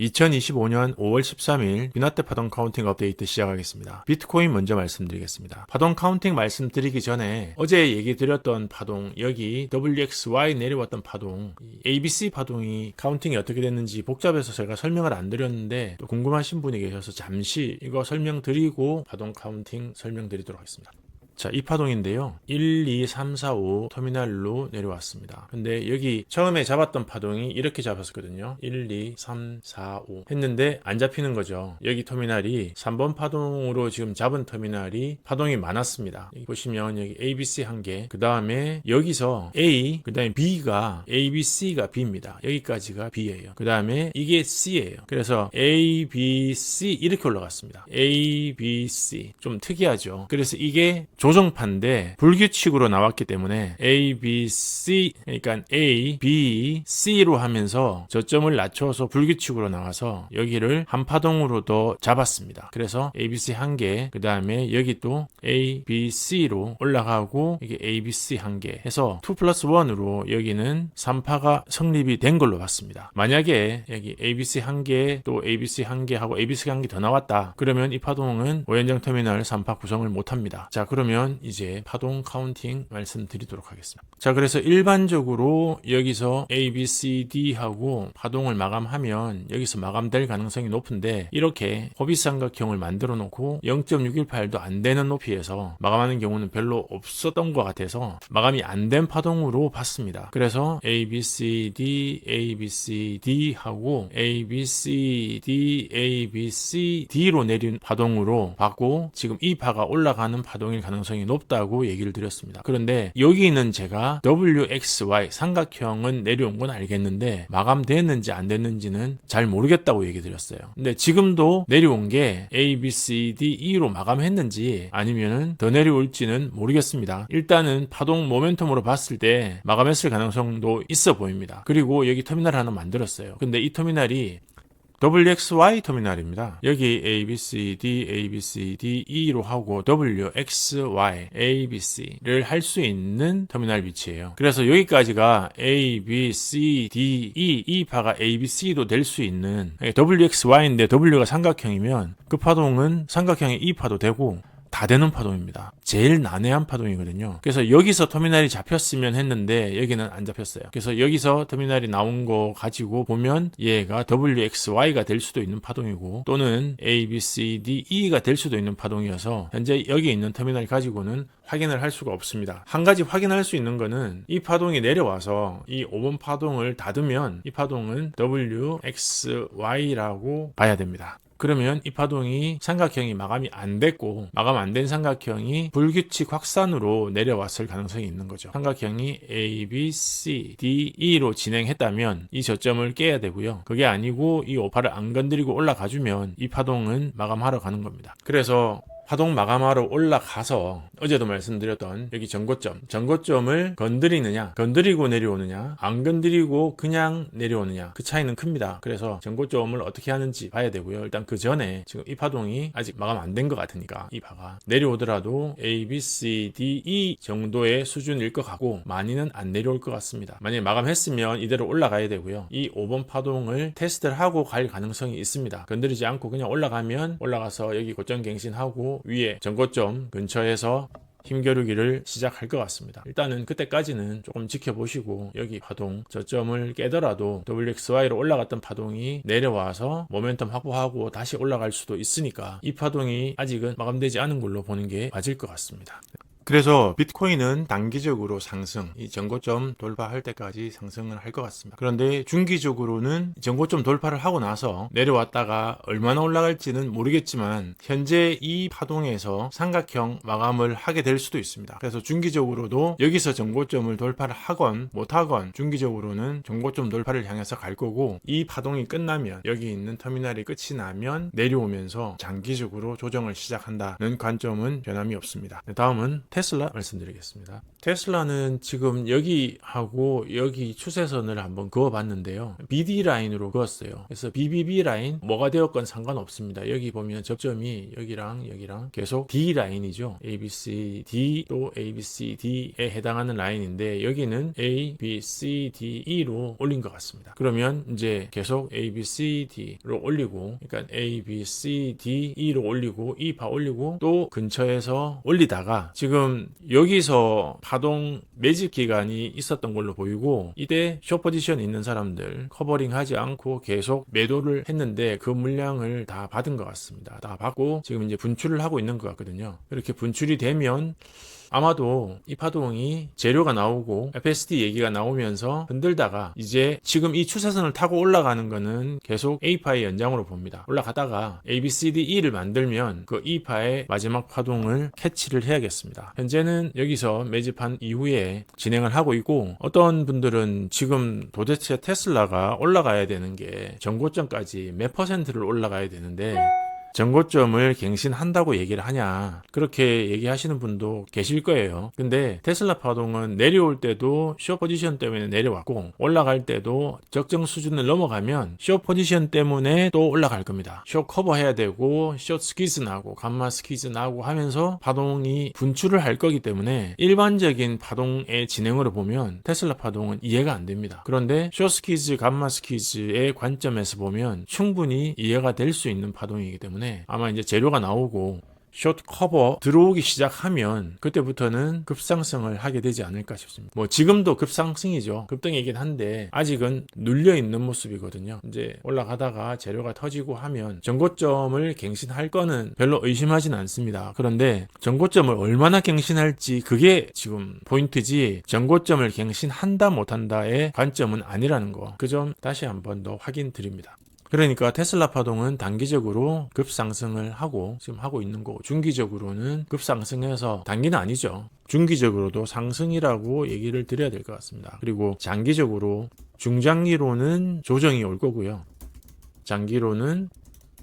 2025년 5월 13일 비나테 파동 카운팅 업데이트 시작하겠습니다. 비트코인 먼저 말씀드리겠습니다. 파동 카운팅 말씀드리기 전에 어제 얘기 드렸던 파동 여기 WXY 내려왔던 파동 이 ABC 파동이 카운팅이 어떻게 됐는지 복잡해서 제가 설명을 안 드렸는데 또 궁금하신 분이 계셔서 잠시 이거 설명드리고 파동 카운팅 설명드리도록 하겠습니다. 자, 이 파동인데요. 1, 2, 3, 4, 5 터미널로 내려왔습니다. 근데 여기 처음에 잡았던 파동이 이렇게 잡았었거든요. 1, 2, 3, 4, 5 했는데 안 잡히는 거죠. 여기 터미널이 3번 파동으로 지금 잡은 터미널이 파동이 많았습니다. 여기 보시면 여기 ABC 한 개, 그 다음에 여기서 A, 그 다음에 B가 A, B, C가 B입니다. 여기까지가 B예요. 그 다음에 이게 C예요. 그래서 A, B, C 이렇게 올라갔습니다. A, B, C 좀 특이하죠. 그래서 이게 조 정판인데 불규칙으로 나왔기 때문에 A, B, C 그러니까 A, B, C로 하면서 저점을 낮춰서 불규칙으로 나와서 여기를 한 파동으로 더 잡았습니다. 그래서 A, B, C 한 개, 그 다음에 여기 또 A, B, C로 올라가고 이게 A, B, C 한 개 해서 2 플러스 1으로 여기는 3파가 성립이 된 걸로 봤습니다. 만약에 여기 A, B, C 한 개, 또 A, B, C 한 개 하고 A, B, C 한 개 더 나왔다. 그러면 이 파동은 오연장 터미널 3파 구성을 못 합니다. 자, 그러면 이제 파동 카운팅 말씀드리도록 하겠습니다. 자, 그래서 일반적으로 여기서 A, B, C, D 하고 파동을 마감하면 여기서 마감될 가능성이 높은데 이렇게 호비삼각형을 만들어 놓고 0.618도 안 되는 높이에서 마감하는 경우는 별로 없었던 것 같아서 마감이 안 된 파동으로 봤습니다. 그래서 A, B, C, D, A, B, C, D 하고 A, B, C, D, A, B, C, D로 내린 파동으로 봤고 지금 이 파가 올라가는 파동일 가능성이 높다고 얘기를 드렸습니다. 그런데 여기는 제가 WXY 삼각형은 내려온 건 알겠는데 마감됐는지 안 됐는지는 잘 모르겠다고 얘기 드렸어요. 근데 지금도 내려온 게 A, B, C, D, E로 마감했는지 아니면은 더 내려올지는 모르겠습니다. 일단은 파동 모멘텀으로 봤을 때 마감했을 가능성도 있어 보입니다. 그리고 여기 터미널 하나 만들었어요. 근데 이 터미널이 WXY 터미널입니다. 여기 A, B, C, D, A, B, C, D, E로 하고 W, X, Y, A, B, C를 할 수 있는 터미널 위치예요. 그래서 여기까지가 A, B, C, D, E, 이 파가 A, B, C도 될 수 있는 WXY인데 W가 삼각형이면 그 파동은 삼각형의 이 파도 되고 다 되는 파동입니다. 제일 난해한 파동이거든요. 그래서 여기서 터미널이 잡혔으면 했는데 여기는 안 잡혔어요. 그래서 여기서 터미널이 나온 거 가지고 보면 얘가 WXY가 될 수도 있는 파동이고 또는 A, B, C, D, E가 될 수도 있는 파동이어서 현재 여기 있는 터미널 가지고는 확인을 할 수가 없습니다. 한 가지 확인할 수 있는 거는 이 파동이 내려와서 이 5번 파동을 닫으면 이 파동은 WXY라고 봐야 됩니다. 그러면 이 파동이 삼각형이 마감이 안 됐고 마감 안 된 삼각형이 불규칙 확산으로 내려왔을 가능성이 있는 거죠. 삼각형이 A, B, C, D, E로 진행했다면 이 저점을 깨야 되고요. 그게 아니고 이 오파를 안 건드리고 올라가주면 이 파동은 마감하러 가는 겁니다. 그래서 파동 마감하러 올라가서 어제도 말씀드렸던 여기 전고점, 전고점을 건드리느냐, 건드리고 내려오느냐, 안 건드리고 그냥 내려오느냐 그 차이는 큽니다. 그래서 전고점을 어떻게 하는지 봐야 되고요. 일단 그 전에 지금 이 파동이 아직 마감 안 된 것 같으니까 이 파가 내려오더라도 A, B, C, D, E 정도의 수준일 것 같고 많이는 안 내려올 것 같습니다. 만약에 마감했으면 이대로 올라가야 되고요. 이 5번 파동을 테스트를 하고 갈 가능성이 있습니다. 건드리지 않고 그냥 올라가면 올라가서 여기 고점 갱신하고 위에 전고점 근처에서 힘겨루기를 시작할 것 같습니다. 일단은 그때까지는 조금 지켜보시고 여기 파동 저점을 깨더라도 WXY로 올라갔던 파동이 내려와서 모멘텀 확보하고 다시 올라갈 수도 있으니까 이 파동이 아직은 마감되지 않은 걸로 보는 게 맞을 것 같습니다. 그래서 비트코인은 단기적으로 상승, 이 전고점 돌파할 때까지 상승을 할 것 같습니다. 그런데 중기적으로는 전고점 돌파를 하고 나서 내려왔다가 얼마나 올라갈지는 모르겠지만 현재 이 파동에서 삼각형 마감을 하게 될 수도 있습니다. 그래서 중기적으로도 여기서 전고점을 돌파를 하건 못하건 중기적으로는 전고점 돌파를 향해서 갈 거고 이 파동이 끝나면 여기 있는 터미널이 끝이 나면 내려오면서 장기적으로 조정을 시작한다는 관점은 변함이 없습니다. 다음은 테슬라 말씀드리겠습니다. 테슬라는 지금 여기 하고 여기 추세선을 한번 그어봤는데요. BD 라인으로 그었어요. 그래서 BBB 라인 뭐가 되었건 상관없습니다. 여기 보면 접점이 여기랑 여기랑 계속 D 라인이죠. A, B, C, D 또 A, B, C, D에 해당하는 라인인데 여기는 A, B, C, D, E로 올린 것 같습니다. 그러면 이제 계속 A, B, C, D로 올리고 그러니까 A, B, C, D, E로 올리고 E파 올리고 또 근처에서 올리다가 지금 여기서 파동 매집 기간이 있었던 걸로 보이고 이때 숏 포지션 있는 사람들 커버링 하지 않고 계속 매도를 했는데 그 물량을 다 받은 것 같습니다. 다 받고 지금 이제 분출을 하고 있는 것 같거든요. 이렇게 분출이 되면 아마도 이 파동이 재료가 나오고 FSD 얘기가 나오면서 흔들다가 이제 지금 이 추세선을 타고 올라가는 거는 계속 A파의 연장으로 봅니다. 올라가다가 A, B, C, D, E를 만들면 그 E파의 마지막 파동을 캐치를 해야겠습니다. 현재는 여기서 매집한 이후에 진행을 하고 있고 어떤 분들은 지금 도대체 테슬라가 올라가야 되는 게 전고점까지 몇 퍼센트를 올라가야 되는데 전고점을 갱신한다고 얘기를 하냐. 그렇게 얘기하시는 분도 계실 거예요. 근데 테슬라 파동은 내려올 때도 쇼 포지션 때문에 내려왔고 올라갈 때도 적정 수준을 넘어가면 쇼 포지션 때문에 또 올라갈 겁니다. 쇼 커버 해야 되고 쇼 스퀴즈 나고 감마 스퀴즈 나고 하면서 파동이 분출을 할 거기 때문에 일반적인 파동의 진행으로 보면 테슬라 파동은 이해가 안 됩니다. 그런데 쇼 스퀴즈 감마 스퀴즈의 관점에서 보면 충분히 이해가 될 수 있는 파동이기 때문에 아마 이제 재료가 나오고 숏 커버 들어오기 시작하면 그때부터는 급상승을 하게 되지 않을까 싶습니다. 뭐 지금도 급상승이죠. 급등이긴 한데 아직은 눌려 있는 모습이거든요. 이제 올라가다가 재료가 터지고 하면 전고점을 갱신할 거는 별로 의심하진 않습니다. 그런데 전고점을 얼마나 갱신할지 그게 지금 포인트지 전고점을 갱신한다 못한다의 관점은 아니라는 거. 그 점 다시 한 번 더 확인 드립니다. 그러니까 테슬라 파동은 단기적으로 급상승을 하고 지금 하고 있는 거고 중기적으로는 급상승해서 단기는 아니죠. 중기적으로도 상승이라고 얘기를 드려야 될 것 같습니다. 그리고 장기적으로 중장기로는 조정이 올 거고요. 장기로는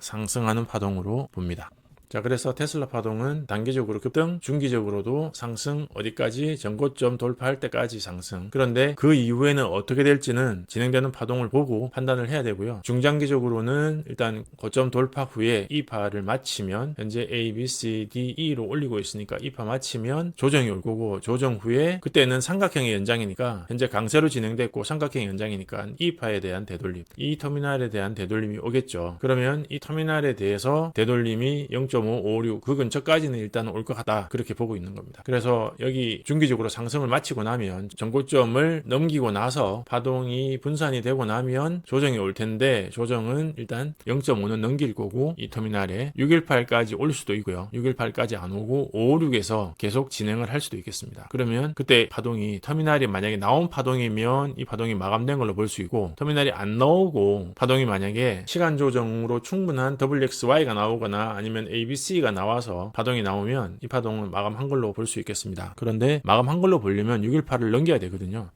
상승하는 파동으로 봅니다. 자, 그래서 테슬라 파동은 단기적으로 급등, 중기적으로도 상승, 어디까지 전고점 돌파할 때까지 상승. 그런데 그 이후에는 어떻게 될지는 진행되는 파동을 보고 판단을 해야 되고요. 중장기적으로는 일단 고점 돌파 후에 이 파를 마치면 현재 A, B, C, D, E로 올리고 있으니까 이파 마치면 조정이 올 거고 조정 후에 그때는 삼각형의 연장이니까 현재 강세로 진행됐고 삼각형 연장이니까 이 파에 대한 되돌림, 이 터미널에 대한 되돌림이 오겠죠. 그러면 이 터미널에 대해서 되돌림이 0. 0.556 그 근처까지는 일단 올 것 같다 그렇게 보고 있는 겁니다. 그래서 여기 중기적으로 상승을 마치고 나면 전고점을 넘기고 나서 파동이 분산이 되고 나면 조정이 올 텐데 조정은 일단 0.5는 넘길 거고 이 터미널에 618까지 올 수도 있고요. 618까지 안 오고 556에서 계속 진행을 할 수도 있겠습니다. 그러면 그때 파동이 터미널이 만약에 나온 파동이면 이 파동이 마감된 걸로 볼 수 있고 터미널이 안 나오고 파동이 만약에 시간 조정으로 충분한 WXY가 나오거나 아니면 A ABC가 나와서 파동이 나오면 이 파동은 마감한 걸로 볼 수 있겠습니다. 그런데 마감한 걸로 보려면 618을 넘겨야 되거든요.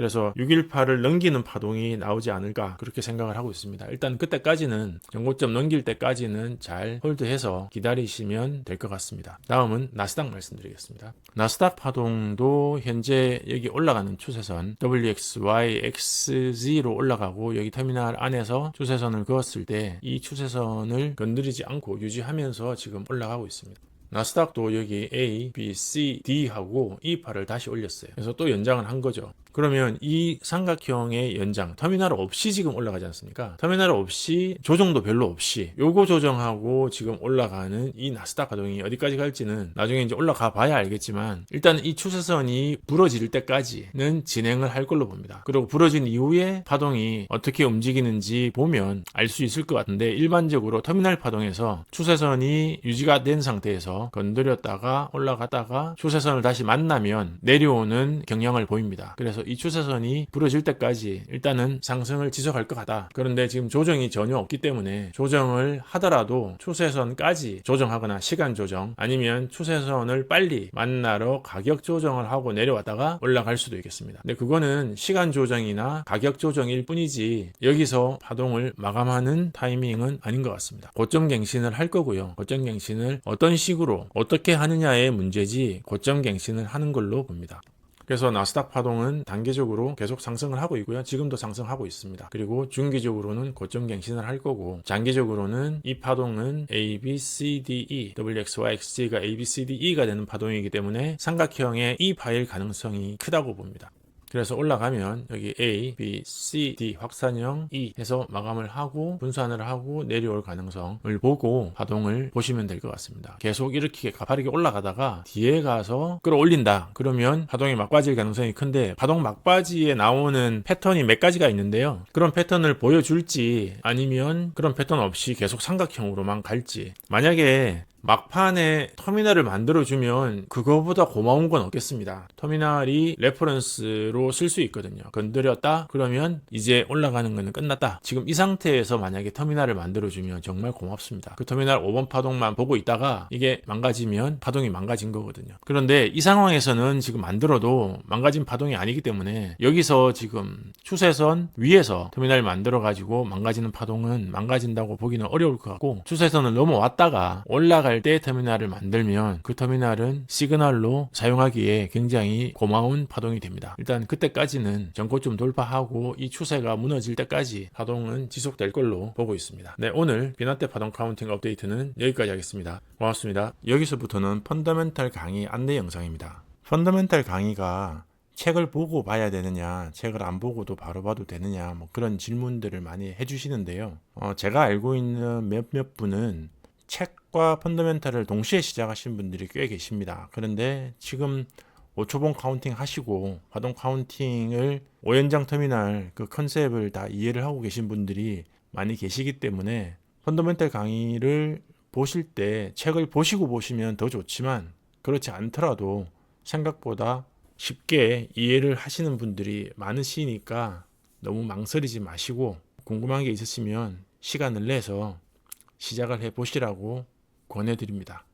그래서 618을 넘기는 파동이 나오지 않을까 그렇게 생각을 하고 있습니다. 일단 그때까지는 정고점 넘길 때까지는 잘 홀드해서 기다리시면 될 것 같습니다. 다음은 나스닥 말씀드리겠습니다. 나스닥 파동도 현재 여기 올라가는 추세선 WXY, XZ로 올라가고 여기 터미널 안에서 추세선을 그었을 때 이 추세선을 건드리지 않고 유지하면서 지금 올라가고 있습니다. 나스닥도 여기 A, B, C, D 하고 이 팔을 다시 올렸어요. 그래서 또 연장을 한 거죠. 그러면 이 삼각형의 연장 터미널 없이 지금 올라가지 않습니까? 터미널 없이 조정도 별로 없이 요거 조정하고 지금 올라가는 이 나스닥 파동이 어디까지 갈지는 나중에 이제 올라가 봐야 알겠지만 일단 이 추세선이 부러질 때까지는 진행을 할 걸로 봅니다. 그리고 부러진 이후에 파동이 어떻게 움직이는지 보면 알 수 있을 것 같은데 일반적으로 터미널 파동에서 추세선이 유지가 된 상태에서 건드렸다가 올라갔다가 추세선을 다시 만나면 내려오는 경향을 보입니다. 그래서 이 추세선이 부러질 때까지 일단은 상승을 지속할 것 같다. 그런데 지금 조정이 전혀 없기 때문에 조정을 하더라도 추세선까지 조정하거나 시간 조정 아니면 추세선을 빨리 만나러 가격 조정을 하고 내려왔다가 올라갈 수도 있겠습니다. 근데 그거는 시간 조정이나 가격 조정일 뿐이지 여기서 파동을 마감하는 타이밍은 아닌 것 같습니다. 고점 갱신을 할 거고요. 고점 갱신을 어떤 식으로 어떻게 하느냐의 문제지 고점 갱신을 하는 걸로 봅니다. 그래서 나스닥 파동은 단계적으로 계속 상승을 하고 있고요. 지금도 상승하고 있습니다. 그리고 중기적으로는 고점 갱신을 할 거고 장기적으로는 이 파동은 A, B, C, D, E, W, X, Y, X, Z가 A, B, C, D, E가 되는 파동이기 때문에 삼각형의 이 파일 가능성이 크다고 봅니다. 그래서 올라가면 여기 A, B, C, D 확산형 E 해서 마감을 하고 분산을 하고 내려올 가능성을 보고 파동을 보시면 될 것 같습니다. 계속 이렇게 가파르게 올라가다가 뒤에 가서 끌어올린다. 그러면 파동이 막빠질 가능성이 큰데 파동 막바지에 나오는 패턴이 몇 가지가 있는데요. 그런 패턴을 보여줄지 아니면 그런 패턴 없이 계속 삼각형으로만 갈지 만약에 막판에 터미널을 만들어주면 그거보다 고마운 건 없겠습니다. 터미널이 레퍼런스로 쓸 수 있거든요. 건드렸다? 그러면 이제 올라가는 거는 끝났다. 지금 이 상태에서 만약에 터미널을 만들어주면 정말 고맙습니다. 그 터미널 5번 파동만 보고 있다가 이게 망가지면 파동이 망가진 거거든요. 그런데 이 상황에서는 지금 만들어도 망가진 파동이 아니기 때문에 여기서 지금 추세선 위에서 터미널 만들어가지고 망가지는 파동은 망가진다고 보기는 어려울 것 같고 추세선을 넘어왔다가 올라 갈때 터미널을 만들면 그 터미널은 시그널로 사용하기에 굉장히 고마운 파동이 됩니다. 일단 그때까지는 전고점 돌파하고 이 추세가 무너질 때까지 파동은 지속될 걸로 보고 있습니다. 네, 오늘 비나테 파동 카운팅 업데이트는 여기까지 하겠습니다. 고맙습니다. 여기서부터는 펀더멘탈 강의 안내 영상입니다. 펀더멘탈 강의가 책을 보고 봐야 되느냐, 책을 안 보고도 바로 봐도 되느냐, 뭐 그런 질문들을 많이 해주시는데요. 어, 제가 알고 있는 몇몇 분은 책 과 펀더멘탈을 동시에 시작하신 분들이 꽤 계십니다. 그런데 지금 5초봉 카운팅 하시고 파동 카운팅을 오연장 터미널 그 컨셉을 다 이해를 하고 계신 분들이 많이 계시기 때문에 펀더멘탈 강의를 보실 때 책을 보시고 보시면 더 좋지만 그렇지 않더라도 생각보다 쉽게 이해를 하시는 분들이 많으시니까 너무 망설이지 마시고 궁금한 게 있으시면 시간을 내서 시작을 해 보시라고 권해드립니다.